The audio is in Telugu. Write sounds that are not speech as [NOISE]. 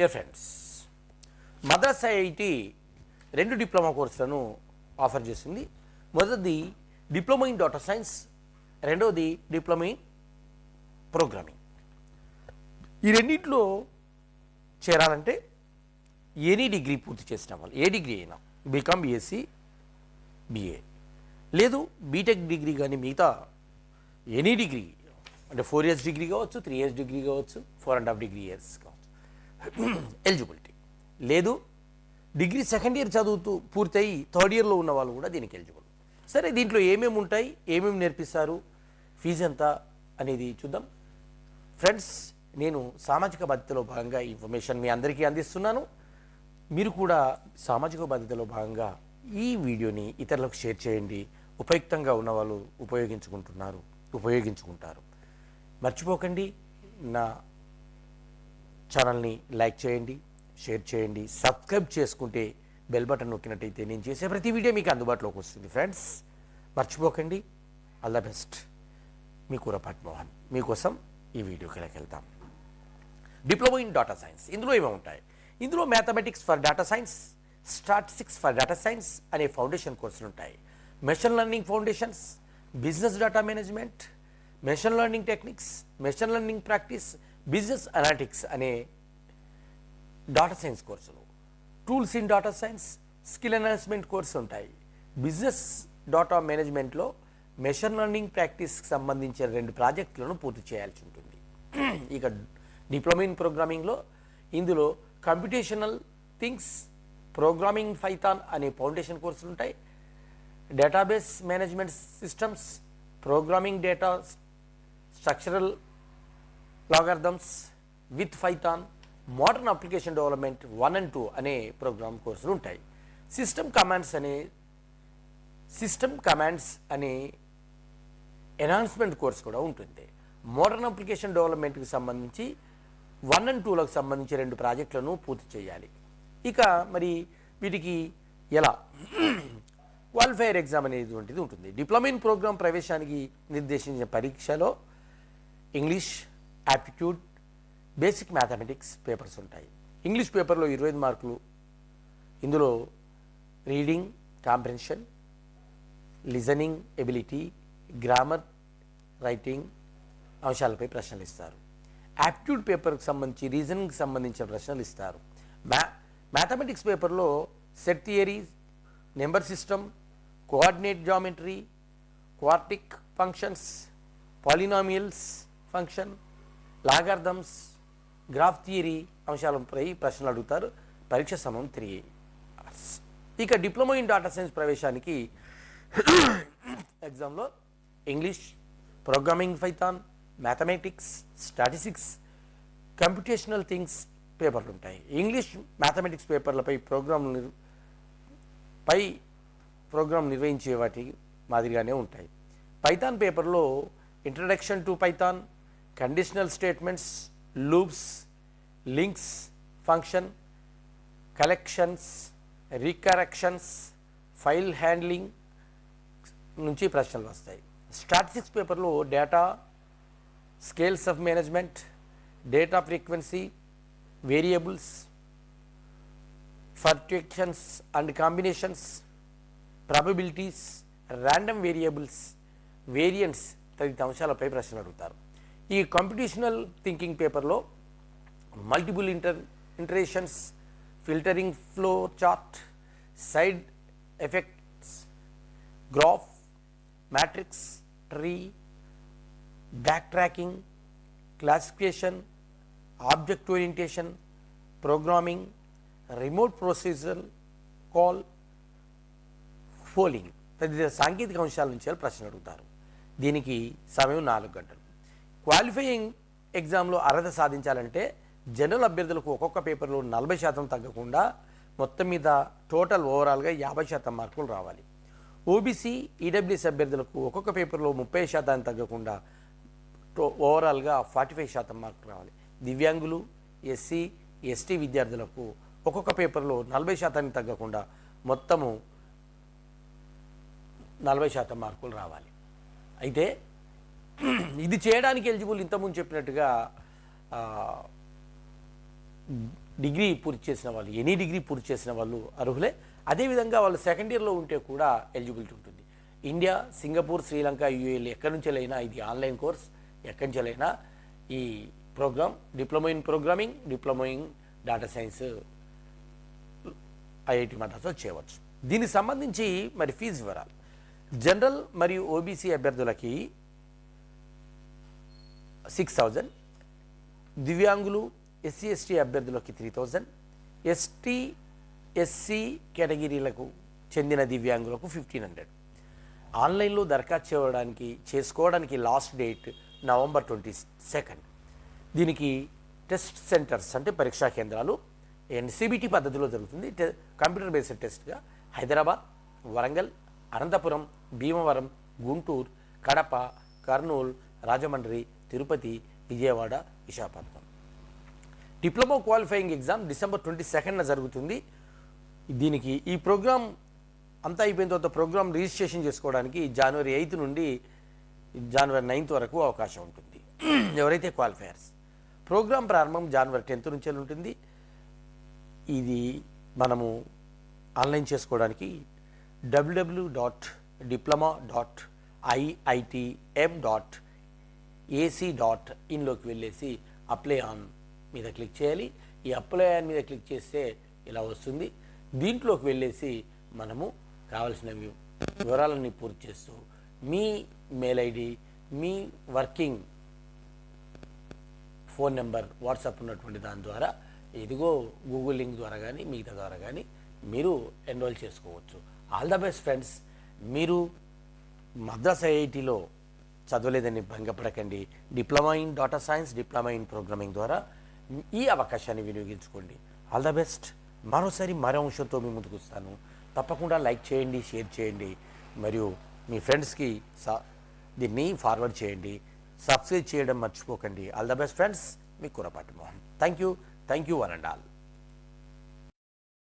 డియర్ ఫ్రెండ్స్ మద్రాస్ ఐఐటి రెండు డిప్లొమా కోర్సులను ఆఫర్ చేసింది. మొదటిది డిప్లొమా ఇన్ డాటా సైన్స్ రెండవది డిప్లొమా ఇన్ ప్రోగ్రామింగ్. ఈ రెండింటిలో చేరాలంటే ఎనీ డిగ్రీ పూర్తి చేసిన వాళ్ళు ఏ డిగ్రీ అయినా బీకామ్ బీఎస్సీ బిఏ. లేదు బీటెక్ డిగ్రీ కానీ మిగతా ఎనీ డిగ్రీ అంటే ఫోర్ ఇయర్స్ డిగ్రీ కావచ్చు త్రీ ఇయర్స్ డిగ్రీ కావచ్చు four and half degree years కావచ్చు. ఎలిజిబిలిటీ లేదు డిగ్రీ సెకండ్ ఇయర్ చదువుతూ పూర్తయి థర్డ్ ఇయర్లో ఉన్న వాళ్ళు కూడా దీనికి ఎలిజిబుల్. సరే దీంట్లో ఏమేమి ఉంటాయి? ఏమేమి నేర్పిస్తారు? ఫీజు ఎంత అనేది చూద్దాం. ఫ్రెండ్స్ నేను సామాజిక బాధ్యతలో భాగంగా ఇన్ఫర్మేషన్ మీ అందరికీ అందిస్తున్నాను. మీరు కూడా సామాజిక బాధ్యతలో భాగంగా ఈ వీడియోని ఇతరులకు షేర్ చేయండి. ఉపయుక్తంగా ఉన్న వాళ్ళు ఉపయోగించుకుంటున్నారు ఉపయోగించుకుంటారు. మర్చిపోకండి. నా ఛానల్ని లైక్ చేయండి షేర్ చేయండి సబ్స్క్రైబ్ చేసుకుంటే బెల్ బటన్ నొక్కినట్టయితే నేను చేసే ప్రతి వీడియో మీకు అందుబాటులోకి వస్తుంది. ఫ్రెండ్స్ మర్చిపోకండి. All the best. మీ కూరపాటి మోహన్. మీకోసం ఈ వీడియోకి వెళ్తాం డిప్లొమా ఇన్ డాటా సైన్స్. ఇందులో ఏమేమి ఉంటాయి? ఇందులో mathematics for data science statistics for data science అనే ఫౌండేషన్ కోర్సులు ఉంటాయి. Machine learning foundations business data management machine learning techniques machine learning practice business analytics అనే డాటా సైన్స్ కోర్సులు. Tools in data science skill enhancement course ఉంటాయి. బిజినెస్ డాటా మేనేజ్మెంట్లో మెషిన్ లెర్నింగ్ ప్రాక్టీస్కి సంబంధించిన రెండు ప్రాజెక్టులను పూర్తి చేయాల్సి ఉంటుంది. ఇక డిప్లొమా ఇన్ ప్రోగ్రామింగ్లో ఇందులో కంప్యూటేషనల్ థింగ్స్ ప్రోగ్రామింగ్ ఫైథాన్ అనే ఫౌండేషన్ కోర్సులు ఉంటాయి. Database management systems programming data structural algorithms with Python modern application development one and two అనే ప్రోగ్రామ్ కోర్సులు ఉంటాయి. సిస్టమ్ కమాండ్స్ అనే సిస్టమ్ కమాండ్స్ అనే ఎన్హాన్స్మెంట్ కోర్స్ కూడా ఉంటుంది. మోడర్న్ అప్లికేషన్ డెవలప్మెంట్కి సంబంధించి వన్ అండ్ టూలకు సంబంధించి రెండు ప్రాజెక్టులను పూర్తి చేయాలి. ఇక మరి వీటికి ఎలా? క్వాలిఫైయర్ ఎగ్జామ్ అనేటువంటిది ఉంటుంది. డిప్లొమా ఇన్ ప్రోగ్రామ్ ప్రవేశానికి నిర్దేశించిన పరీక్షలో English aptitude basic mathematics papers ఉంటాయి. ఇంగ్లీష్ పేపర్లో ఇరవై ఐదు మార్కులు ఇందులో reading comprehension listening ability grammar writing అంశాలపై ప్రశ్నలు ఇస్తారు. యాప్ట్యూడ్ పేపర్కి సంబంధించి రీజనింగ్కి సంబంధించిన ప్రశ్నలు ఇస్తారు. మ్యా మ్యాథమెటిక్స్ పేపర్లో set theory number system coordinate geometry quartic functions polynomials function logarithms graph theory అంశాలపై ప్రశ్నలు అడుగుతారు. పరీక్ష సమయం త్రీ అవర్స్ ఇక డిప్లొమా ఇన్ డాటా సైన్స్ ప్రవేశానికి [CLEARS THROAT] ఎగ్జామ్లో English programming Python mathematics statistics computational things పేపర్లు ఉంటాయి. ఇంగ్లీష్ మ్యాథమెటిక్స్ పేపర్లపై ప్రోగ్రామ్ పై ప్రోగ్రామ్ నిర్వహించే వాటి మాదిరిగానే ఉంటాయి. పైథాన్ పేపర్లో introduction to Python conditional statements loops links function collections recursions file handling నుంచి ప్రశ్నలు వస్తాయి. స్టాటిస్టిక్స్ పేపర్లో data scales of management data frequency variables ఫర్టిక్షన్స్ and combinations probabilities random variables variance తదితర అంశాలపై ప్రశ్నలు అడుగుతారు. ఈ కాంపిటీషనల్ థింకింగ్ పేపర్లో multiple inter iterations filtering flow chart side effects graph matrix tree backtracking classification object orientation programming remote procedure call polling తదితర సాంకేతిక అంశాల నుంచి ప్రశ్నలు అడుగుతారు. దీనికి సమయం నాలుగు గంటలు. క్వాలిఫైయింగ్ ఎగ్జామ్లో అర్హత సాధించాలంటే జనరల్ అభ్యర్థులకు ఒక్కొక్క పేపర్లో నలభై శాతం తగ్గకుండా మొత్తం మీద టోటల్ ఓవరాల్గా యాభై శాతం మార్కులు రావాలి. ఓబీసీ ఈడబ్ల్యూఎస్ అభ్యర్థులకు ఒక్కొక్క పేపర్లో ముప్పై శాతాన్ని తగ్గకుండా టో- ఓవరాల్గా ఫార్టీ ఫైవ్ శాతం మార్కులు రావాలి. దివ్యాంగులు ఎస్సీ ఎస్టీ విద్యార్థులకు ఒక్కొక్క పేపర్లో నలభై శాతానికి తగ్గకుండా మొత్తము నలభై శాతం మార్కులు రావాలి. అయితే ఇది చేయడానికి ఎలిజిబుల్ ఇంతకుముందు చెప్పినట్టుగా డిగ్రీ పూర్తి చేసిన వాళ్ళు ఎనీ డిగ్రీ పూర్తి చేసిన వాళ్ళు అర్హులే. అదేవిధంగా వాళ్ళు సెకండ్ ఇయర్లో ఉంటే కూడా ఎలిజిబిలిటీ ఉంటుంది. ఇండియా సింగపూర్ శ్రీలంక యూఏలు ఎక్కడి నుంచెలైనా ఇది ఆన్లైన్ కోర్స్ ఎక్కడి నుంచెలైనా ఈ program diploma in programming diploma in data science IIT మద్రాసులో చేయవచ్చు. దీనికి సంబంధించి మరి ఫీజు వివరాలు. జనరల్ మరియు ఓబీసీ అభ్యర్థులకి సిక్స్ థౌజండ్ దివ్యాంగులు ఎస్సీ ఎస్టీ అభ్యర్థులకి త్రీ థౌజండ్ ఎస్టీ ఎస్సీ కేటగిరీలకు చెందిన దివ్యాంగులకు ఫిఫ్టీన్ హండ్రెడ్ ఆన్లైన్లో దరఖాస్తు చేయడానికి చేసుకోవడానికి last date November twenty second దీనికి టెస్ట్ సెంటర్స్ అంటే పరీక్షా కేంద్రాలు ఎన్సీబీటీ పద్ధతిలో జరుగుతుంది. టె- computer based టెస్ట్గా Hyderabad Warangal Anantapuram Bhimavaram Guntur Kadapa Kurnool Rajahmundry Tirupati Vijayawada Visakhapatnam. Diploma qualifying exam December twenty సెకండ్న జరుగుతుంది. దీనికి ఈ ప్రోగ్రామ్ అంతా అయిపోయిన తర్వాత ప్రోగ్రామ్ రిజిస్ట్రేషన్ చేసుకోవడానికి జనవరి ఎయిత్ నుండి జనవరి నైన్త్ వరకు అవకాశం ఉంటుంది. ఎవరైతే క్వాలిఫైయర్స్ ప్రోగ్రాం ప్రారంభం జనవరి టెన్త్ నుంచే ఉంటుంది. ఇది మనము ఆన్లైన్ చేసుకోవడానికి WW dot diploma dot IITM dot AC dot ఇన్లోకి వెళ్ళేసి అప్లై ఆన్ మీద క్లిక్ చేయాలి. ఈ అప్లై ఆన్ మీద క్లిక్ చేస్తే ఇలా వస్తుంది. దీంట్లోకి వెళ్ళేసి మనము కావాల్సిన వివరాలన్నీ పూర్తి చేస్తూ మీ మెయిల్ ఐడి మీ వర్కింగ్ ఫోన్ నెంబర్ వాట్సాప్ ఉన్నటువంటి దాని ద్వారా ఇదిగో గూగుల్ లింక్ ద్వారా కానీ మిగతా ద్వారా కానీ మీరు ఎన్రోల్ చేసుకోవచ్చు. ఆల్ ద బెస్ట్ ఫ్రెండ్స్ మీరు మద్రాస్ ఐఐటిలో చదవలేదని భంగపడకండి. Diploma in data science diploma in programming ద్వారా ఈ అవకాశాన్ని వినియోగించుకోండి. ఆల్ ద బెస్ట్ మరోసారి మరో అంశంతో మీ ముందుకు వస్తాను. తప్పకుండా లైక్ చేయండి షేర్ చేయండి. మరియు మీ ఫ్రెండ్స్కి సా దీన్ని ఫార్వర్డ్ చేయండి. సబ్స్క్రైబ్ చేయడం మర్చిపోకండి. All the best friends me Kurapati Mohan. Thank you thank you one and all